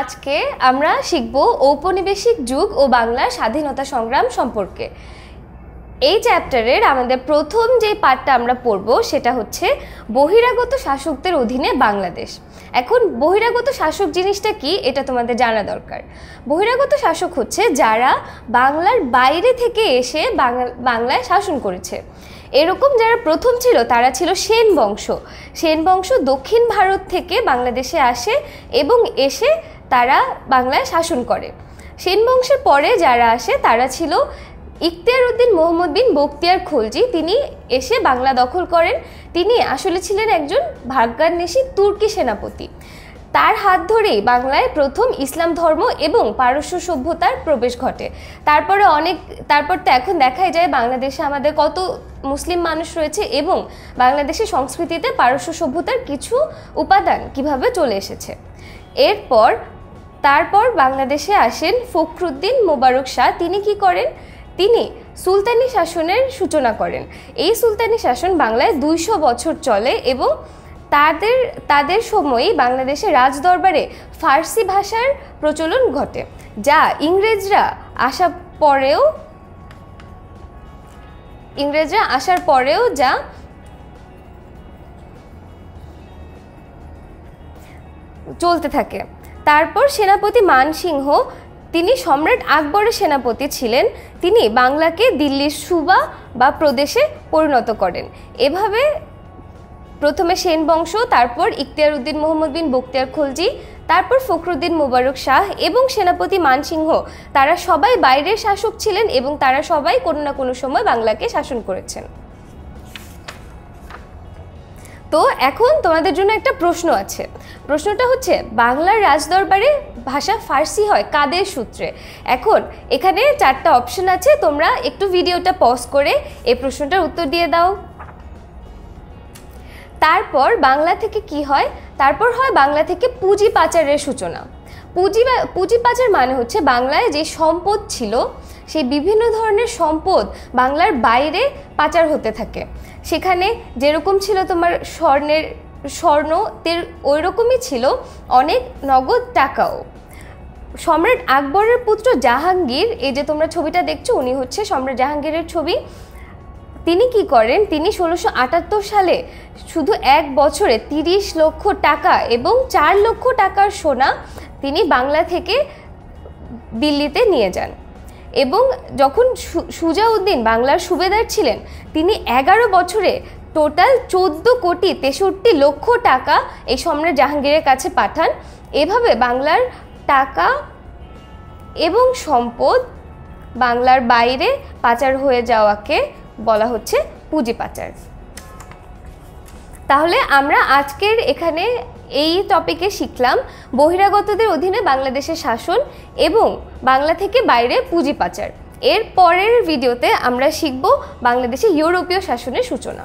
আজকে আমরা শিখব ঔপনিবেশিক যুগ ও বাংলার স্বাধীনতা সংগ্রাম সম্পর্কে। এই চ্যাপ্টারের আমাদের প্রথম যে পার্টটা আমরা পড়ব সেটা হচ্ছে বহিরাগত শাসকদের অধীনে বাংলাদেশ। এখন বহিরাগত শাসক জিনিসটা কি এটা তোমাদের জানা দরকার। বহিরাগত শাসক হচ্ছে যারা বাংলার বাইরে থেকে এসে বাংলা- বাংলায় শাসন করেছে। এরকম যারা প্রথম ছিল তারা ছিল সেন বংশ সেন বংশ দক্ষিণ ভারত থেকে বাংলাদেশে আসে এবং এসে তারা বাংলায় শাসন করে। সেন বংশের পরে যারা আসে, তারা ছিল ইখতিয়ার উদ্দিন মোহাম্মদ বিন বখতিয়ার খলজি। তিনি এসে বাংলা দখল করেন। তিনি আসলে ছিলেন একজন ভাগ্যান্বেষী তুর্কি সেনাপতি। তার হাত ধরেই বাংলায় প্রথম ইসলাম ধর্ম এবং পারস্য সভ্যতার প্রবেশ ঘটে। তারপরে অনেক, তারপর তো এখন দেখাই যায় বাংলাদেশে আমাদের কত মুসলিম মানুষ রয়েছে এবং বাংলাদেশের সংস্কৃতিতে পারস্য সভ্যতার কিছু উপাদান কীভাবে চলে এসেছে। এরপর তারপর বাংলাদেশে আসেন ফখরুদ্দিন মোবারক শাহ। তিনি কি করেন? তিনি সুলতানি শাসনের সূচনা করেন। এই সুলতানি শাসন বাংলায় দুইশো বছর চলে এবং তাদের তাদের সময়ই বাংলাদেশে রাজদরবারে ফার্সি ভাষার প্রচলন ঘটে, যা ইংরেজরা আসা পরেও, ইংরেজরা আসার পরেও যা চলতে থাকে। তারপর সেনাপতি মানসিংহ, তিনি সম্রাট আকবরের সেনাপতি ছিলেন, তিনি বাংলাকে দিল্লির সুবা বা প্রদেশে পরিণত করেন। এভাবে প্রথমে সেন বংশ, তারপর ইখতিয়ার উদ্দিন মোহাম্মদ বিন বখতিয়ার খলজি, তারপর ফখরুদ্দিন মোবারক শাহ এবং সেনাপতি মানসিংহ। তারা সবাই বাইরের শাসক ছিলেন এবং তারা সবাই কোনো না কোনো সময় বাংলাকে শাসন করেছেন। তো এখন তোমাদের জন্য একটা প্রশ্ন আছে। প্রশ্নটা হচ্ছে, বাংলার রাজদরবারে ভাষা ফার্সি হয় কাদের সূত্রে? এখন এখানে চারটা অপশন আছে, তোমরা একটু ভিডিওটা পজ করে এই প্রশ্নটার উত্তর দিয়ে দাও। তারপর বাংলা থেকে কি হয়? তারপর হয় বাংলা থেকে পুঁজি পাচারের সূচনা। পুঁজি পুঁজি পাচার মানে হচ্ছে বাংলায় যে সম্পদ ছিল সেই বিভিন্ন ধরনের সম্পদ বাংলার বাইরে পাচার হতে থাকে। সেখানে যেরকম ছিল তোমার স্বর্ণের, স্বর্ণ ওই রকমই ছিল অনেক নগদ টাকাও। সম্রাট আকবরের পুত্র জাহাঙ্গীর, এই যে তোমরা ছবিটা দেখছ, উনি হচ্ছে সম্রাট জাহাঙ্গীরের ছবি। তিনি কি করেন? তিনি ষোলোশো আটাত্তর সালে শুধু এক বছরে তিরিশ লক্ষ টাকা এবং চার লক্ষ টাকার সোনা তিনি বাংলা থেকে দিল্লিতে নিয়ে যান। এবং যখন সুজাউদ্দিন বাংলার সুবেদার ছিলেন, তিনি এগারো বছরে টোটাল চোদ্দ কোটি তেষট্টি লক্ষ টাকা এই সম্রাট জাহাঙ্গীরের কাছে পাঠান। এভাবে বাংলার টাকা এবং সম্পদ বাংলার বাইরে পাচার হয়ে যাওয়াকে বলা হচ্ছে পুঁজি পাচার। তাহলে আমরা আজকের এখানে এই টপিকে শিখলাম বহিরাগতদের অধীনে বাংলাদেশের শাসন এবং বাংলা থেকে বাইরে পুঁজি পাচার। এর পরের ভিডিওতে আমরা শিখব বাংলাদেশে ইউরোপীয় শাসনের সূচনা।